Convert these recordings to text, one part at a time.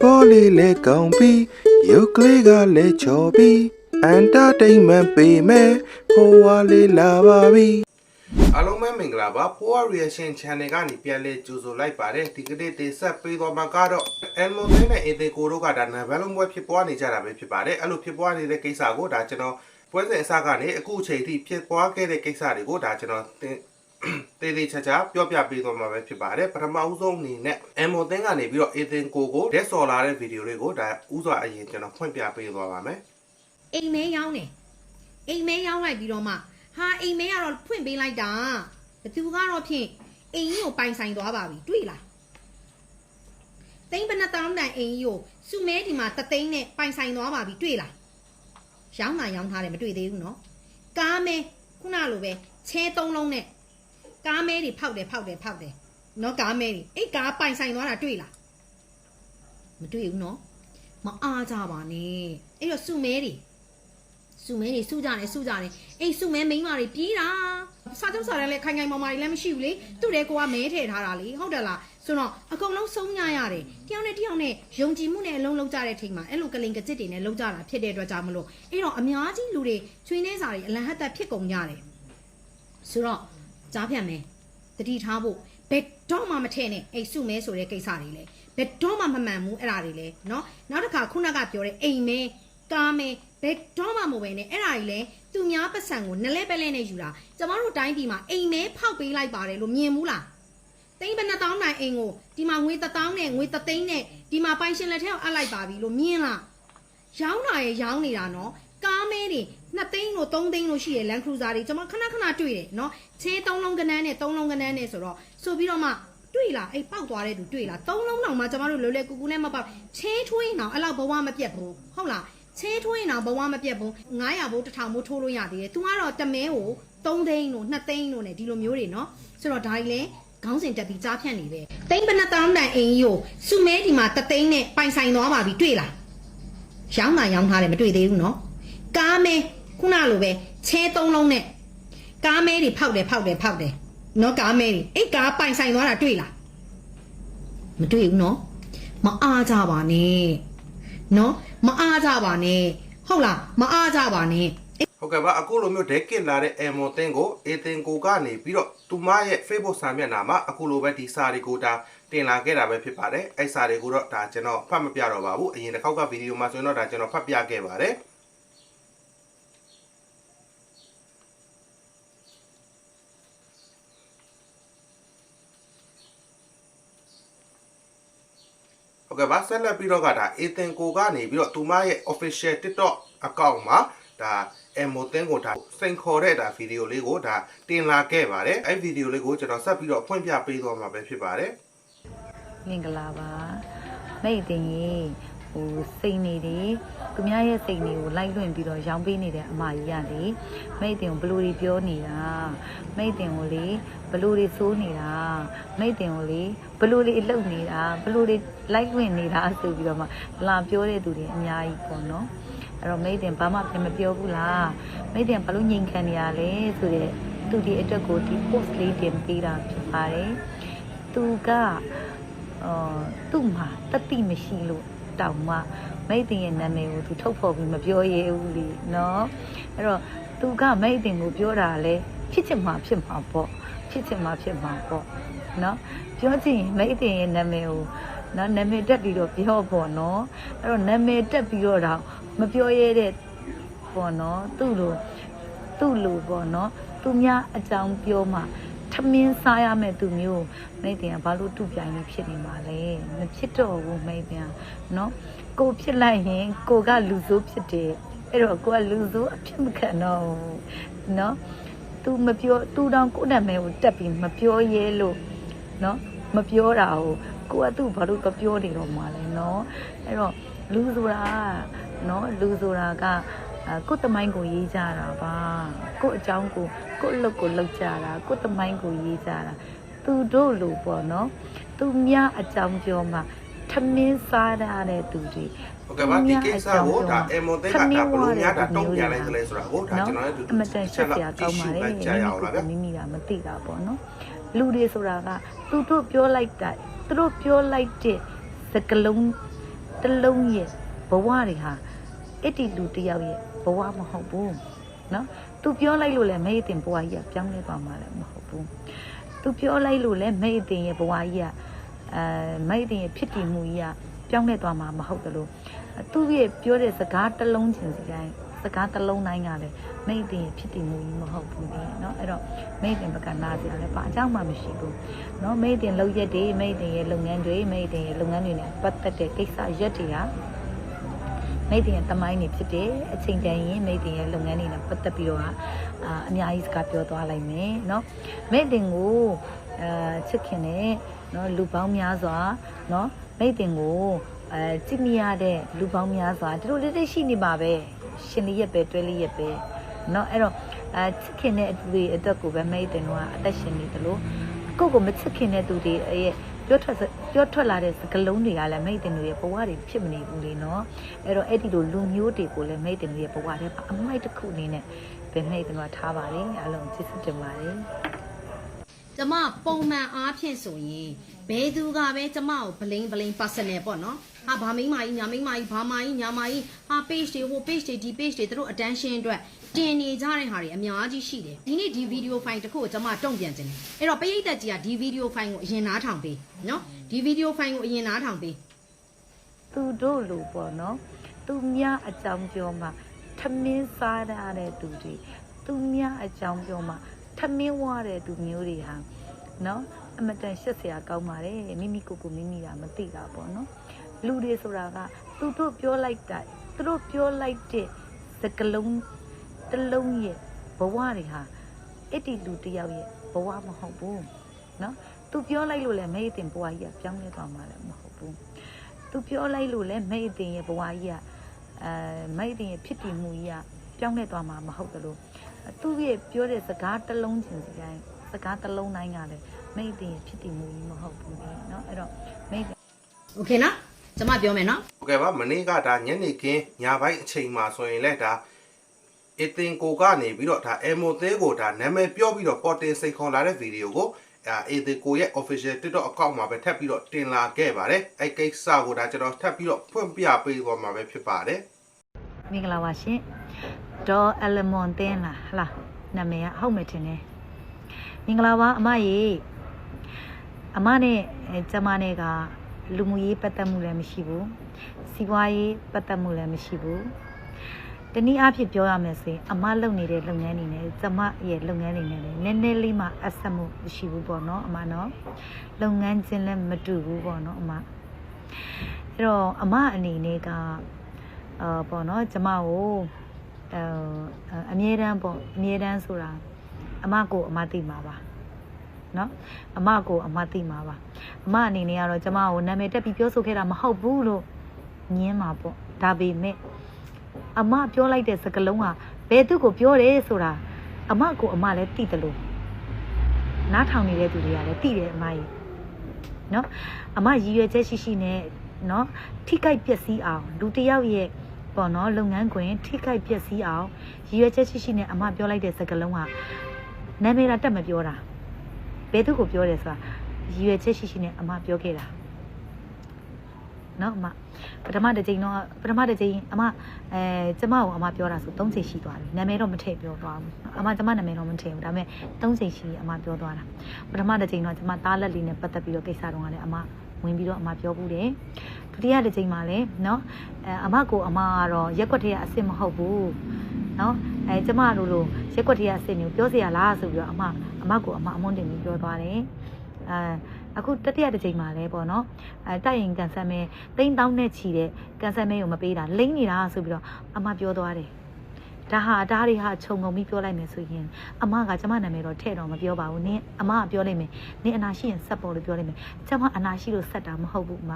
ပေါ်လေးလဲကောင်းပြီးရုပ်ကလေးကလည်းချော်ပြီးအန်တာတိန်မန်ပေးမယ်ဖိုးဝါလေးလာပါပြီအားလုံးပဲမင်္ဂလာပါဖိုးဝါ reaction channel ကနေပြန်လဲကြိုဆိုလိုက်ပါတယ်ဒီကနေ့တင်ဆက်ပေးသွားမှာကတော့အန်မိုသင်းနဲ့အင်သေကိုတို့ကဒါနံပါတ်လုံးပွဲဖြစ်ပွားနေကြတာပဲဖြစ်ပါတယ်အဲ့လိုဖြစ်ပွားနေတဲ့ကိစ္စကိုဒါကျွန်တော်ပွဲစဉ်အစကနေအခုအချိန်ထိဖြစ်ပွားခဲ့တဲ့ကိစ္စတွေကိုဒါကျွန်တော် တင်တေးသေးချာချာပြောပြပေးသွားမှာပဲဖြစ်ပါတယ်ပထမဦးဆုံးအနေနဲ့အမ်မိုသင်းကနေပြီးတော့အေသင်ကိုကိုလက်စော်လာတဲ့ဗီဒီယိုလေးကိုဒါဥစွာအရင်ကျွန်တော်ဖွင့်ပြပေးသွားပါမယ်အိမ်မဲရောင်းတယ်အိမ်မဲရောင်းလိုက်ပြီးတော့မှဟာအိမ်မဲကတော့ဖွင့်ပေးလိုက်တာဘသူကတော့ဖြင့်အိမ်ကြီးကိုပိုင်ဆိုင်သွားပါပြီတွေ့လားသိန်းဘယ်နှတောင်းတိုင်အိမ်ကြီးကိုစုမဲဒီမှာတသိန်းနဲ့ပိုင်ဆိုင်သွားပါပြီတွေ့လားရောင်းတာရောင်းထားတယ်မတွေ့သေးဘူးနော်ကားမဲခုနလိုပဲချဲသုံးလုံးနဲ့ ကားမဲတွေဖောက်တယ်ဖောက်တယ်ဖောက်တယ်နော်ကားမဲတွေအဲ့ကားပိုင်ဆိုင်သွားတာတွေ့လားမတွေ့ဘူးနော်မအားကြပါနဲ့အဲ့တော့စုမဲတွေစုမဲတွေစုကြတယ်စုကြတယ်အိမ်စုမဲမိန်းမတွေပြေးတာစားတုပ်စားတယ်လည်းခိုင်ခိုင်မာမာတွေလည်းမရှိဘူးလေသူ့တဲ့ကိုကမဲထည့်ထားတာလေဟုတ်တယ်လားဆိုတော့အကုန်လုံးဆုံးညရတယ်တယောက်နဲ့တယောက်နဲ့ယုံကြည်မှုနဲ့အလုံးလုံးကြတဲ့ထိန်မှာအဲ့လိုကလင်ကကြစ်တွေနဲ့လုံးကြတာဖြစ်တဲ့အတွက်ကြောင့်မလို့အဲ့တော့အများကြီးလူတွေချွေးနေစာတွေအလံဟတ်သက်ဖြစ်ကုန်ကြတယ်ဆိုတော့ ကြားပြန်မယ်တတိထားဖို့ဘယ်တော့မှမထည့်နဲ့အိမ်စုမဲဆိုတဲ့ကိစ္စတွေလေဘယ်တော့မှမမှန်ဘူးအဲ့ဒါတွေလေနော်နောက်တစ်ခါခုနကပြောတဲ့အိမ်မဲကားမဲဘယ်တော့မှမဟုတ်ပဲနဲ့အဲ့ဒါတွေလေသူများပတ်စံကိုနလဲပဲလဲနဲ့ယူတာကျမတို့တိုင်းပြည်မှာအိမ်မဲဖောက်ပေးလိုက်ပါတယ်လို့မြင်ဘူးလားသိန်းဘယ်နှတောင်းနိုင်အိမ်ကိုဒီမှာငွေတစ်တောင်းနဲ့ငွေတစ်သိန်းနဲ့ဒီမှာပိုင်ရှင်လက်ထဲကိုအပ်လိုက်ပါပြီလို့မြင်လားရောင်းတာရဲ့ရောင်းနေတာနော် ကားမဲတွေနှစ်သိန်းလို့သုံးသိန်းလို့ရှိရလန်ခရူဇာတွေကျွန်မခဏခဏတွေ့တယ်နော်ချေးသုံးလုံးကနန်းနဲ့သုံးလုံးကနန်းနဲ့ဆိုတော့ဆိုပြီးတော့မှတွေ့လားအဲ့ပေါက်သွားတဲ့သူတွေ့လားသုံးလုံးတောင်မှကျွန်မတို့လွယ်လွယ်ကူကူနဲ့မပေါက်ချေးထွေးအောင်အဲ့လောက်ဘဝမပြတ်ဘူးဟုတ်လားချေးထွေးအောင်ဘဝမပြတ်ဘူး900ဘိုး1000ဘိုးထိုးလို့ရသေးတယ် तू ကတော့တမဲကို3သိန်းလို့2သိန်းလို့ ਨੇ ဒီလိုမျိုးတွေနော်ဆိုတော့ဒါကြီးလဲခေါင်းစဉ်တက်ပြီးကြားဖြတ်နေပဲတိမ့်ပနတောင်းတိုင်အိမ်ကြီးကိုစုမဲဒီမှာတသိန်းနဲ့ပိုင်ဆိုင်သွားပါပြီတွေ့လားရောင်းတာရောင်းထားတယ်မတွေ့သေးဘူးနော် ကားမဲခုနလိုပဲချဲသုံးလုံးနဲ့ကားမဲတွေဖောက်တယ်ဖောက်တယ်ဖောက်တယ်နော်ကားမဲတွေအဲ့ကားပိုင်ဆိုင်သွားတာတွေ့လားမတွေ့ဘူးနော်မအားကြပါနဲ့နော်မအားကြပါနဲ့ဟုတ်လားမအားကြပါနဲ့ဟုတ်ကဲ့ပါအခုလိုမျိုးဒဲကစ်လာတဲ့အမ်မိုသင်းကိုအေသင်ကိုကနေပြီးတော့သူမရဲ့ Facebook စာမျက်နှာမှာအခုလိုပဲဒီစာတွေကိုဒါတင်လာခဲ့တာပဲဖြစ်ပါတယ်အဲ့စာတွေကိုတော့ဒါကျွန်တော်ဖတ်မပြတော့ပါဘူးအရင်တစ်ခေါက်ကဗီဒီယိုမှာဆိုရင်တော့ဒါကျွန်တော်ဖတ်ပြခဲ့ပါတယ် ဟုတ်ကဲ့ပါဆက်လက်ပြီးတော့ကဒါအေသင်ကိုကနေပြီးတော့သူမရဲ့ official TikTok account မှာဒါအမိုသင်းကိုဒါစိန်ခေါ်တဲ့ဒါဗီဒီယိုလေးကိုဒါတင်လာခဲ့ပါတယ်အဲ့ဗီဒီယိုလေးကိုကျွန်တော်ဆက်ပြီးတော့ဖွင့်ပြပေးသွားမှာပဲဖြစ်ပါတယ်မင်္ဂလာပါမိတ်တင်ရေ ဟိုစိတ်နေတယ်သူများရဲ့စိတ်နေကိုလိုက်လွင့်ပြီးတော့ရောင်းပေးနေတဲ့အမကြီးကလေမိတ်တင်ကိုဘလို့တွေပြောနေတာမိတ်တင်ကိုလေဘလို့တွေစိုးနေတာမိတ်တင်ကိုလေဘလို့တွေလှုပ်နေတာဘလို့တွေလိုက်လွင့်နေတာဆိုပြီးတော့မှလာပြောတဲ့သူတွေအများကြီးပေါ့နော်အဲ့တော့မိတ်တင်ဘာမှပြန်မပြောဘူးလားမိတ်တင်ဘာလို့ငြိမ်ခံနေရလဲဆိုတဲ့သူဒီအတွက်ကိုဒီ post လေးတင်ပေးတာဖြစ်ပါတယ်သူကအော်သူ့မှာတတိမရှိလို့ တောင်မှမိတ်တင်ရဲ့နာမည်ကိုသူထုတ်ဖော်ပြီးမပြောရဲဘူးလေနော်အဲ့တော့သူကမိတ်တင်ကိုပြောတာလဲဖြစ်ချင်မှဖြစ်မှာပေါ့ဖြစ်ချင်မှဖြစ်မှာပေါ့နော်ပြောချင်ရင်မိတ်တင်ရဲ့နာမည်ကိုနော်နာမည်တက်ပြီးတော့ပြောပေါ့နော်အဲ့တော့နာမည်တက်ပြီးတော့တော့မပြောရဲတဲ့ပေါ့နော်သူ့လိုသူ့လိုပေါ့နော်သူများအကြောင်းပြောမှ ထမင်းစားရမဲ့သူမျိုးမိတ်တင်ကဘာလို့တူပြိုင်နေဖြစ်နေမှာလဲမဖြစ်တော့ဘူးမိတ်တင်ကနော်ကိုဖြစ်လိုက်ရင်ကိုကလူဆိုးဖြစ်တယ်အဲ့တော့ကိုကလူဆိုးအဖြစ်မခံတော့ဘူးနော် तू မပြော तू တောင်ကိုယ့်နာမည်ကိုတက်ပြီးမပြောရဲလို့နော်မပြောတာကိုကိုကသူ့ဘာလို့မပြောနေတော့မှာလဲနော်အဲ့တော့လူဆိုတာကနော်လူဆိုတာကအာ ကိုယ့်တမိုင်းကိုရေးကြတာပါကိုယ့်အကြောင်းကိုကိုယ့်အလုပ်ကိုလုပ်ကြတာကိုယ့်တမိုင်းကိုရေးကြတာသူတို့လိုပေါ့နော်သူများအကြောင်းပြောမှထမင်းစားရတဲ့သူတွေဟုတ်ကဲ့ပါဒီကိစ္စကိုဒါအမိုသင်းကဒါဘလို့များဒါတုံ့ပြန်လိုက်သလဲဆိုတာကိုဒါကျွန်တော်လည်းတူတူအမတန်ရှက်စရာကောင်းပါလေကြာရအောင်လားဗျမိမိကမသိတာပေါ့နော်လူတွေဆိုတာကသူတို့ပြောလိုက်တာသူတို့ပြောလိုက်တဲ့စကလုံးတစ်လုံးရဲ့ဘဝတွေဟာအဲ့ဒီလူတစ်ယောက်ရဲ့ ဘဝမဟုတ်ဘူးနော်သူပြောလိုက်လို့လည်းမိတ်တင်ဘဝကြီးကပြောင်းလဲသွားမှာလည်းမဟုတ်ဘူးသူပြောလိုက်လို့လည်းမိတ်တင်ရဲ့ဘဝကြီးကအဲမိတ်တင်ရဲ့ဖြစ်တည်မှုကြီးကပြောင်းလဲသွားမှာမဟုတ်တယ်လို့သူရဲ့ပြောတဲ့စကားတစ်လုံးချင်းစီတိုင်းစကားတစ်လုံးတိုင်းကလည်းမိတ်တင်ရဲ့ဖြစ်တည်မှုကြီးမဟုတ်ဘူးလေနော်အဲ့တော့မိတ်တင်ဘက်ကနာစရာလည်းဘာအကြောင်းမှမရှိဘူးနော်မိတ်တင်လောက်ရက်တွေမိတ်တင်ရဲ့လုပ်ငန်းတွေမိတ်တင်ရဲ့လုပ်ငန်းတွေနဲ့ပတ်သက်တဲ့ကိစ္စရက်တွေဟာ မိတ်တင်ရဲ့တမိုင်းနေဖြစ်တယ်အချိန်တန်ရင်မိတ်တင်ရဲ့လုပ်ငန်းတွေနဲ့ပတ်သက်ပြီးတော့အာအများကြီးစကားပြောသွားလိုက်မယ်เนาะမိတ်တင်ကိုအဲချစ်ခင်တဲ့เนาะလူပေါင်းများစွာเนาะမိတ်တင်ကိုအဲကြည့်မရတဲ့လူပေါင်းများစွာတို့လေးလေးရှိနေပါပဲရှင်လေးရက်ပဲတွဲလေးရက်ပဲเนาะအဲ့တော့အဲချစ်ခင်တဲ့အတူတွေအတွက်ကိုပဲမိတ်တင်တို့ကအသက်ရှင်နေတယ်လို့ကိုယ့်ကိုမချစ်ခင်တဲ့သူတွေရဲ့ ပြောထွက်ပြောထွက်လာတဲ့စကလုံးတွေကလည်းမိတ်တင်တို့ရဲ့ဘဝတွေဖြစ်မနေဘူးလေနော်အဲ့တော့အဲ့ဒီလိုလူမျိုးတွေကိုလည်းမိတ်တင်တို့ရဲ့ဘဝတွေပါအမိုက်တစ်ခုအနေနဲ့ပဲမိတ်တင်တို့ထားပါတယ်အားလုံးကျေးဇူးတင်ပါတယ်ကျမပုံမှန်အားဖြင့်ဆိုရင်ဘဲသူကပဲကျမကိုဘလိန်ဘလိန် personal ပေါ့နော် ဟာဘာမိန်းမကြီးညာမိန်းမကြီးဘာမကြီးညာမကြီးဟာ page တွေဟို page တွေဒီ page တွေသူတို့ attention အတွက်တင်နေကြတဲ့ဟာတွေအများကြီးရှိတယ်ဒီနေ့ဒီ video file တစ်ခုကိုကျမတုံ့ပြန်ခြင်းတယ်အဲ့တော့ပရိသတ်ကြီးကဒီ video file ကိုအရင်နားထောင်ပေးနော်ဒီ video file ကိုအရင်နားထောင်ပေးသူတို့လိုပေါ့နော်သူများအကြောင်းပြောမှထမင်းစားရတဲ့သူတွေသူများအကြောင်းပြောမှထမင်းဝရတဲ့သူမျိုးတွေဟာနော်အမတန်ရှက်စရာကောင်းပါတယ်မိမိကိုယ်ကိုမိမိကမသိတာပေါ့နော် လူတွေဆိုတာကသူတို့ပြောလိုက်တာသူတို့ပြောလိုက်တဲ့စကလုံးတစ်လုံးရဲ့ဘဝတွေဟာအဲ့ဒီလူတစ်ယောက်ရဲ့ဘဝမဟုတ်ဘူးနော်သူပြောလိုက်လို့လည်းမိတ်တင်ဘဝကြီးကပြောင်းလဲသွားမှာလည်းမဟုတ်ဘူး သူပြောလိုက်လို့လဲမိတ်အတင်ရဲ့ဘဝကြီးကအဲမိတ်အတင်ရဲ့ဖြစ်တည်မှုကြီးကပြောင်းလဲသွားမှာမဟုတ်တယ်လို့သူရဲ့ပြောတဲ့စကားတစ်လုံးချင်းစီတိုင်းစကားတစ်လုံးတိုင်းကလည်းမိတ်အတင်ရဲ့ဖြစ်တည်မှုကြီးမဟုတ်ဘူးလေเนาะအဲ့တော့မိတ် โอเคနော် ကျမပြောမယ်နော်ဟုတ်ကဲ့ပါမနေ့ကဒါညနေခင်းညပိုင်းအချိန်မှာဆိုရင်လည်းဒါအတင်ကိုကနေပြီးတော့ဒါအမိုသေးကိုဒါနာမည်ပြောပြီးတော့ပေါ်တင်စိတ်ခေါ်လာတဲ့ဗီဒီယိုကိုအဲအတင်ကိုရဲ့ official TikTok account မှာပဲထပ်ပြီးတော့တင်လာခဲ့ပါတယ်အဲ့ကိစ္စကိုဒါကျွန်တော်ထပ်ပြီးတော့ဖွင့်ပြပေးသွားမှာပဲဖြစ်ပါတယ်မင်္ဂလာပါရှင်ဒေါ်အလမွန်တင်းလားဟလားနာမည်ကဟုတ်မယ်ထင်တယ်မင်္ဂလာပါအမရေအမနဲ့အဲကျမနဲ့က လူမှုရေးပတ်သက်မှုလည်းမရှိဘူးစီးပွားရေးပတ်သက်မှုလည်းမရှိဘူးတနည်းအားဖြင့်ပြောရမယ်ဆိုရင်အမလုပ်နေတဲ့လုပ်ငန်းတွေနဲ့ကျမရဲ့လုပ်ငန်းတွေနဲ့လည်းနည်းနည်းလေးမှအဆက်မှုမရှိဘူးပေါ့နော်အမနော်လုပ်ငန်းချင်းလည်းမတူဘူးပေါ့နော်အမအဲ့တော့အမအနေနဲ့ကအာပေါ့နော်ကျမကိုအဲအမြဲတမ်းပေါ့အမြဲတမ်းဆိုတာအမကိုအမသိမှာပါ နော်အမကိုအမသိမှာပါအမအနေနဲ့ကတော့ကျမကိုနာမည်တက်ပြီးပြောဆိုခဲ့တာမဟုတ်ဘူးလို့ညင်းမှာပေါ့ဒါပေမဲ့အမပြောလိုက်တဲ့စကားလုံးကဘယ်သူကိုပြောတယ်ဆိုတာအမကိုအမလည်းသိတယ်လို့နားထောင်နေတဲ့သူတွေကလည်းသိတယ်အမကြီးနော်အမရည်ရွယ်ချက်ရှိရှိနဲ့နော်ထိကြိုက်ပျက်စီးအောင်လူတစ်ယောက်ရဲ့ပေါ့နော်လုပ်ငန်းခွင်ထိခိုက်ပျက်စီးအောင်ရည်ရွယ်ချက်ရှိရှိနဲ့အမပြောလိုက်တဲ့စကားလုံးကနာမည်လာတက်မပြောတာ ဘယ်သူကိုပြောတယ်ဆိုတာရည်ရွယ်ချက်ရှိရှိနဲ့အမပြောခဲ့တာနော်အမပထမတစ်ချိန်တော့ပထမတစ်ချိန်အမအဲကျမကိုအမပြောတာဆို၃ချိန်ရှိသွားပြီနာမည်တော့မထည့်ပြောသွားဘူးအမကျမနာမည်တော့မထည့်ဘူးဒါပေမဲ့၃ချိန်ရှိအမပြောသွားတာပထမတစ်ချိန်တော့ကျမသားလက်လေးနဲ့ပတ်သက်ပြီးတော့ကိစ္စတော့ကလည်းအမဝင်ပြီးတော့အမပြောဘူးတယ်ဒုတိယတစ်ချိန်မှာလည်းနော်အဲအမကိုအမကတော့ရက်ွက်ထဲကအစ်စ်မဟုတ်ဘူး နော်အဲကျမတို့လိုရက်ွက်ထဲကအစ်စ်မျိုးပြောเสียရလားဆိုပြီးတော့အမအမကိုအမအမွန်းတင်ပြီးပြောသွားတယ်အဲအခုတတိယတစ်ချိန်မှာလဲပေါ့နော်အဲတိုက်ရင်ကန်ဆယ်မဲတိန်းတောင်းနဲ့ချီတဲ့ကန်ဆယ်မဲကိုမပေးတာလိမ့်နေတာဆိုပြီးတော့အမပြောသွားတယ်ဒါဟာဒါတွေဟာခြုံငုံပြီးပြောလိုက်မယ်ဆိုရင်အမကကျမနာမည်တော့ထဲ့တော့မပြောပါဘူးနင်းအမကပြောလိုက်မယ်နင်းအနာရှိရင်ဆက်ပေါ်လို့ပြောလိုက်မယ်ကျမအနာရှိလို့ဆက်တာမဟုတ်ဘူးအမ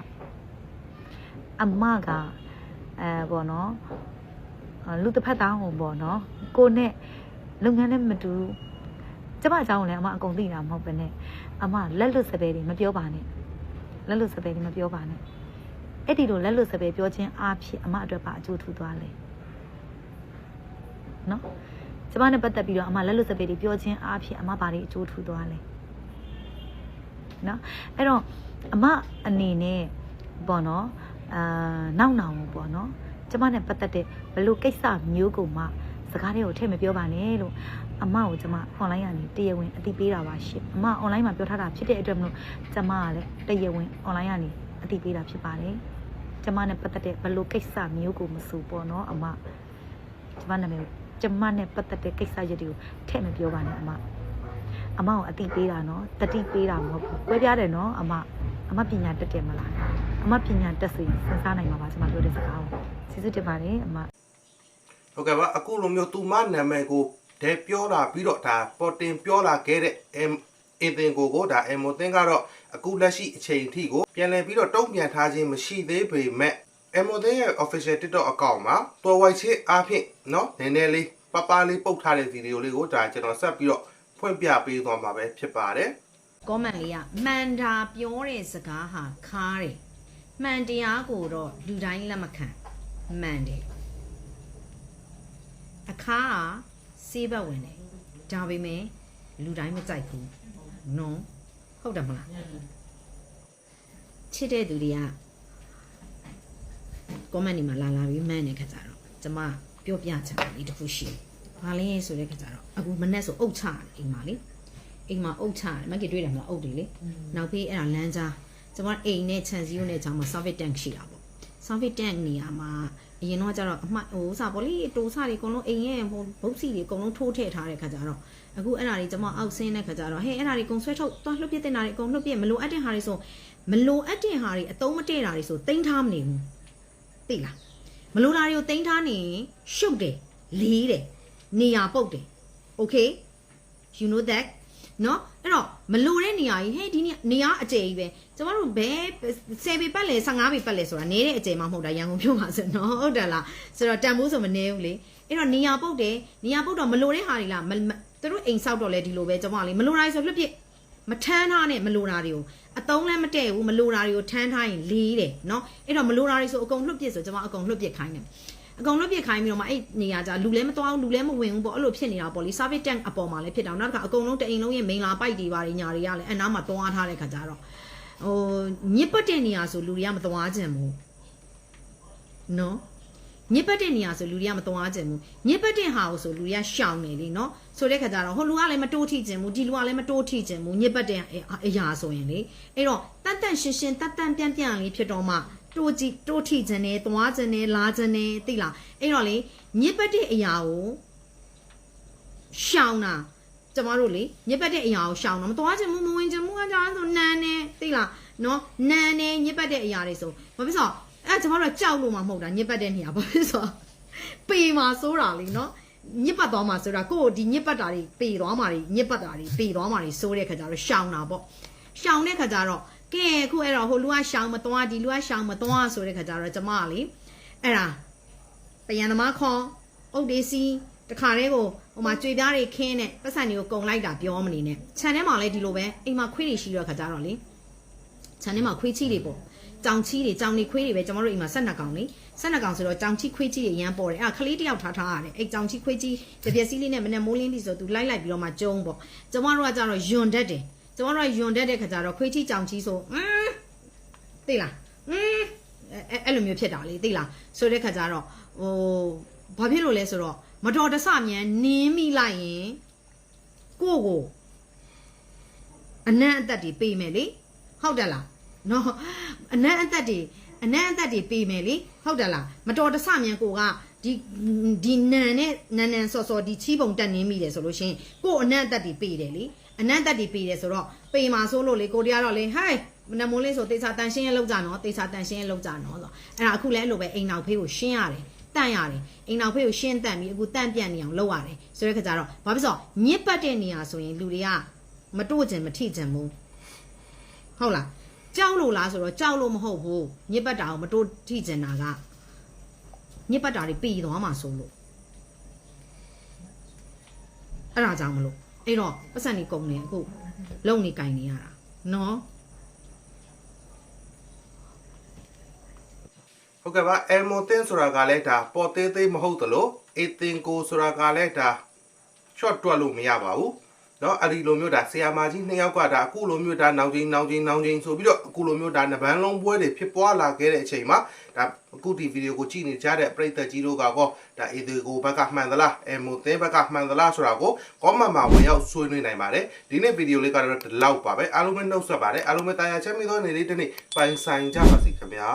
အမကအဲပေါ့နော်အဲ လူတစ်ဖက်သားဟိုပေါ့နော်ကိုနဲ့လုပ်ငန်းလည်းမတူဘူးကျမအကြောင်းကိုလည်းအမအကုန်သိတာမဟုတ်ပဲနဲ့အမလက်လွတ်စပယ်တွေမပြောပါနဲ့လက်လွတ်စပယ်တွေမပြောပါနဲ့အဲ့ဒီလိုလက်လွတ်စပယ်ပြောခြင်းအားဖြင့်အမအတွက်ပါအကျိုးထူသွားလေနော်ကျမနဲ့ပတ်သက်ပြီးတော့အမလက်လွတ်စပယ်တွေပြောခြင်းအားဖြင့်အမဘာတွေအကျိုးထူသွားလဲနော်အဲ့တော့အမအနေနဲ့ပေါ့နော်အာနောက်နောင်ပေါ့နော် ကျမနဲ့ပတ်သက်တဲ့ဘလို့ကိစ္စမျိုးကိုမှစကားတွေကိုထည့်မပြောပါနဲ့လို့အမကိုကျမ online ကနေတရားဝင်အသိပေးတာပါရှင်အမ online မှာပြောထားတာဖြစ်တဲ့အတွက်မလို့ကျမကလည်းတရားဝင် online ကနေအသိပေးတာဖြစ်ပါတယ်ကျမနဲ့ပတ်သက်တဲ့ဘလို့ကိစ္စမျိုးကိုမဆိုပေါ့နော်အမကျမနာမည်ကိုကျမနဲ့ပတ်သက်တဲ့ကိစ္စရပ်တွေကိုထည့်မပြောပါနဲ့အမအမကိုအသိပေးတာနော်တတိပေးတာမဟုတ်ဘူးကွဲပြားတယ်နော်အမအမပညာတက်တယ်မလားအမပညာတက်စေစဉ်းစားနိုင်မှာပါကျမပြောတဲ့စကားကို ကျေးဇူးတင်ပါတယ်အမ ဟုတ်ကဲ့ပါအခုလိုမျိုးသူမနာမည်ကိုဒဲပြောလာပြီးတော့ဒါပေါ်တင်ပြောလာခဲ့တဲ့အမ်အင်တင်ကိုကိုဒါအမ်မိုတင်ကတော့အခုလက်ရှိအချိန်ထိကိုပြန်လည်ပြီးတော့တုံ့ပြန်ထားခြင်းမရှိသေးပေမဲ့အမ်မိုတင်ရဲ့ official TikTok account မှာတော်ဝိုက်ချစ်အားဖြင့်เนาะနည်းနည်းလေးပပလေးပုတ်ထားတဲ့ဗီဒီယိုလေးကိုဒါကျွန်တော်ဆက်ပြီးတော့ဖွင့်ပြပေးသွားမှာပဲဖြစ်ပါတယ် ကောမန့်လေးကမှန်တာပြောတဲ့စကားဟာခါတယ်မှန်တရားကိုတော့လူတိုင်းလက်မခံ မှန်တယ်အခါကစေးဘက်ဝင်တယ်ဒါပေမဲ့လူတိုင်းမကြိုက်ဘူးနော်ဟုတ်တယ်မလားချစ်တဲ့သူတွေကကောမန့်ဒီမှာလာလာပြီးမှန်းနေခါကြတော့ကျမပြောပြချင်တာလေးတစ်ခုရှိတယ်ဘာလဲဆိုတဲ့ခါကြတော့အခုမနဲ့ဆိုအုတ်ချတယ်အိမ်မှာလေအိမ်မှာအုတ်ချတယ်မကီတွေ့တယ်မလားအုတ်တွေလေနောက်ပြီးအဲ့ဒါလမ်းကြားကျွန်မအိမ်နဲ့ခြံစည်းရိုးနဲ့ဂျာမှာ service tank ရှိတာပေါ့ service tank နေရာမှာအရင်တော့ကျတော့အမှတ်ဟိုဥစားပေါ့လေတိုးစားတွေအကုန်လုံးအိမ်ရဲ့ဟိုဘုတ်စီတွေအကုန်လုံးထိုးထည့်ထားတဲ့ခါကျတော့အခုအဲ့ဒါတွေကျွန်မအောက်ဆင်းတဲ့ခါကျတော့ဟဲ့အဲ့ဒါတွေအကုန်ဆွဲထုတ်သွားလှုပ်ပြတဲ့နာတွေအကုန်လှုပ်ပြမလိုအပ်တဲ့ဟာတွေဆိုမလိုအပ်တဲ့ဟာတွေအသုံးမတည့်တာတွေဆိုတိန်းထားမနေဘူးသိလားမလိုတာတွေကိုတိန်းထားနေရင်ရှုပ်တယ်လေးတယ်နေရာပုတ်တယ် okay you know that နော် အဲ့တော့မလိုတဲ့နေရာကြီးဟဲ့ဒီနေနေရာအကျယ်ကြီးပဲကျမတို့ဘဲ10ပေပတ်လဲ15ပေပတ်လဲဆိုတာနေတဲ့အကျယ်မှမဟုတ်တာရန်ကုန်ပြောပါစနော်ဟုတ်တယ်လားဆိုတော့တန်ဖိုးဆိုမနေဘူးလေအဲ့တော့နေရာပုတ်တယ်နေရာပုတ်တော့မလိုတဲ့ဟာတွေလားမမသူတို့အိမ်ဆောက်တော့လဲဒီလိုပဲကျမလေးမလိုတာဆိုလွတ်ပြစ်မထမ်းထားနဲ့မလိုတာတွေကိုအတုံးလည်းမတည့်ဘူးမလိုတာတွေကိုထမ်းထားရင်လေးတယ်နော်အဲ့တော့မလိုတာတွေဆိုအကုန်လွတ်ပြစ်ဆိုကျမအကုန်လွတ်ပြစ်ခိုင်းတယ် အကုန်လွတ်ပြစ်ခိုင်းပြီးတော့မှအဲ့နေရာကြလူလည်းမသွားဘူးလူလည်းမဝင်ဘူးပေါ့အဲ့လိုဖြစ်နေတာပေါ့လေ service tank အပေါ်မှာလည်းဖြစ်တာနောက်တစ်ခါအကုန်လုံးတအိမ်လုံးရဲ့မိန်လာပိုက်တွေပါတွေညာတွေကလည်းအနားမှာသွားထားတဲ့ခါကျတော့ဟိုညစ်ပတ်တဲ့နေရာဆိုလူတွေကမသွားကြဘူးနော်ညစ်ပတ်တဲ့နေရာဆိုလူတွေကမသွားကြဘူးညစ်ပတ်တဲ့ဟာကိုဆိုလူတွေကရှောင်နေလေနော်ဆိုတဲ့ခါကျတော့ဟိုလူကလည်းမတိုးထိကျင်ဘူးဒီလူကလည်းမတိုးထိကျင်ဘူးညစ်ပတ်တဲ့အရာဆိုရင်လေအဲ့တော့တတ်တန့်ရှင်းရှင်းတတ်တန့်ပြန်ပြန်လေးဖြစ်တော့မှ တိုးကြည့်တိုးထိကျင်နေသွားကျင်နေလာကျင်နေသိလားအဲ့တော့လေညစ်ပတ်တဲ့အရာကိုရှောင်တာကျမတို့လေညစ်ပတ်တဲ့အရာကိုရှောင်တော့မသွားချင်ဘူးမဝင်ချင်ဘူးအကြောင်းဆိုနန်းနေသိလားနော်နန်းနေညစ်ပတ်တဲ့အရာတွေဆိုဘာဖြစ်လို့အဲကျမတို့ကကြောက်လို့မှမဟုတ်တာညစ်ပတ်တဲ့နေရာဘာဖြစ်လို့ပေမှာစိုးတာလေနော်ညစ်ပတ်သွားမှာဆိုတာကိုယ့်ကိုဒီညစ်ပတ်တာတွေပေသွားမှာတွေညစ်ပတ်တာတွေပေသွားမှာတွေစိုးတဲ့ခါကျတော့ရှောင်တာပေါ့ရှောင်တဲ့ခါကျတော့ ကဲအခုအဲ့တော့ဟိုလူကရှောင်မသွားဒီလူကရှောင်မသွားဆိုတဲ့ခါကျတော့ကျမကလေအဲ့ဒါပယံသမားခွန်အုတ်ဒေးစီတခါတည်းကိုဟိုမှာကြွေပြားတွေခင်းနဲ့ပတ်စံတွေကိုကုံလိုက်တာပြောမနေနဲ့ခြံထဲမှာလည်းဒီလိုပဲအိမ်မှာခွေးတွေရှိတော့ခါကြတော့လေခြံထဲမှာခွေးချီတွေပေါ့ကြောင်ချီတွေကြောင်နေခွေးတွေပဲကျွန်တော်တို့အိမ်မှာဆက်နှစ်ကောင်လေဆက်နှစ်ကောင်ဆိုတော့ကြောင်ချီခွေးချီတွေရမ်းပေါ်တယ်အဲ့ခလေးတယောက်ထားထားရတယ်အဲ့ကြောင်ချီခွေးချီတပြက်စီးလေးနဲ့မနဲ့မိုးလင်းတီဆိုသူလိုက်လိုက်ပြီးတော့မှကျုံးပေါ့ကျွန်တော်တို့ကကြတော့ယွန်တတ်တယ် ကျွန်တော်တို့ကယွန်တတ်တဲ့ခါကျတော့ခွေးချီကြောင်ချီဆိုအင်းသိလားအင်းအဲ့အဲ့လိုမျိုးဖြစ်တာလေသိလားဆိုတဲ့ခါကျတော့ဟိုဘာဖြစ်လို့လဲဆိုတော့မတော်တဆမြန်နင်းမိလိုက်ရင်ကိုကိုအနံ့အသက်တွေပေးမယ်လေဟုတ်တယ်လားနော်အနံ့အသက်တွေအနံ့အသက်တွေပေးမယ်လေဟုတ်တယ်လားမတော်တဆမြန်ကိုကဒီဒီနန်နဲ့နန်နန်စော်စော်ဒီချီးပုံတက်နင်းမိတယ်ဆိုလို့ရှရင်ကိုအနံ့အသက်တွေပေးတယ်လေ အနံ့အသက်တွေပေးတယ်ဆိုတော့ပေးမှာဆိုလို့လေကိုတရားတော့လေဟိုင်းနမိုးလေးဆိုတေချာတန်ရှင်းရလောက်ကြနော်တေချာတန်ရှင်းရလောက်ကြနော်ဆိုအဲ့ဒါအခုလဲအဲ့လိုပဲအိမ်နောက်ဖေးကိုရှင်းရတယ်တန့်ရတယ်အိမ်နောက်ဖေးကိုရှင်းတန့်ပြီးအခုတန့်ပြန့်နေအောင်လုပ်ရတယ်ဆိုတဲ့ခါကျတော့ဘာဖြစ်လို့ညစ်ပတ်တဲ့နေရာဆိုရင်လူတွေကမတို့ကျင်မထိကျင်ဘူးဟုတ်လားကြောက်လို့လားဆိုတော့ကြောက်လို့မဟုတ်ဘူးညစ်ပတ်တာကိုမတို့ထိကျင်တာကညစ်ပတ်တာတွေပြီးသွားမှာဆိုလို့အဲ့ဒါကြောင့်မလို့ အဲ့တော့ပတ်စံနေကုန်နေအခုလုံနေကင်နေရတာနော်ဟုတ်ကဲ့ပါအယ်မိုတင်ဆိုတာကလည်းဒါပေါ်သေးသေးမဟုတ်သလိုအီတင်ကိုဆိုတာကလည်းဒါ short တွက်လို့မရပါဘူး နော်အဲ့ဒီလိုမျိုးဒါဆီယာမာကြီးနှစ်ယောက်ကဒါအခုလိုမျိုးဒါနောင်ချင်းနောင်ချင်းနောင်ချင်းဆိုပြီးတော့အခုလိုမျိုးဒါနဗန်းလုံးပွဲတွေဖြစ်ပွားလာခဲ့တဲ့အချိန်မှာဒါအခုဒီဗီဒီယိုကိုကြည့်နေကြတဲ့ပရိသတ်ကြီးတို့ကတော့ဒါအေဒီကိုဘက်ကမှန်သလားအဲမိုသဲဘက်ကမှန်သလားဆိုတာကို comment မှာဝင်ရောက်ဆွေးနွေးနိုင်ပါတယ်ဒီနေ့ဗီဒီယိုလေးကတော့ဒီလောက်ပါပဲအားလုံးပဲနှုတ်ဆက်ပါတယ်အားလုံးပဲတာယာချမ်းမြေသောနေ့လေးတစ်နေ့ပိုင်ဆိုင်ကြပါစေခင်ဗျာ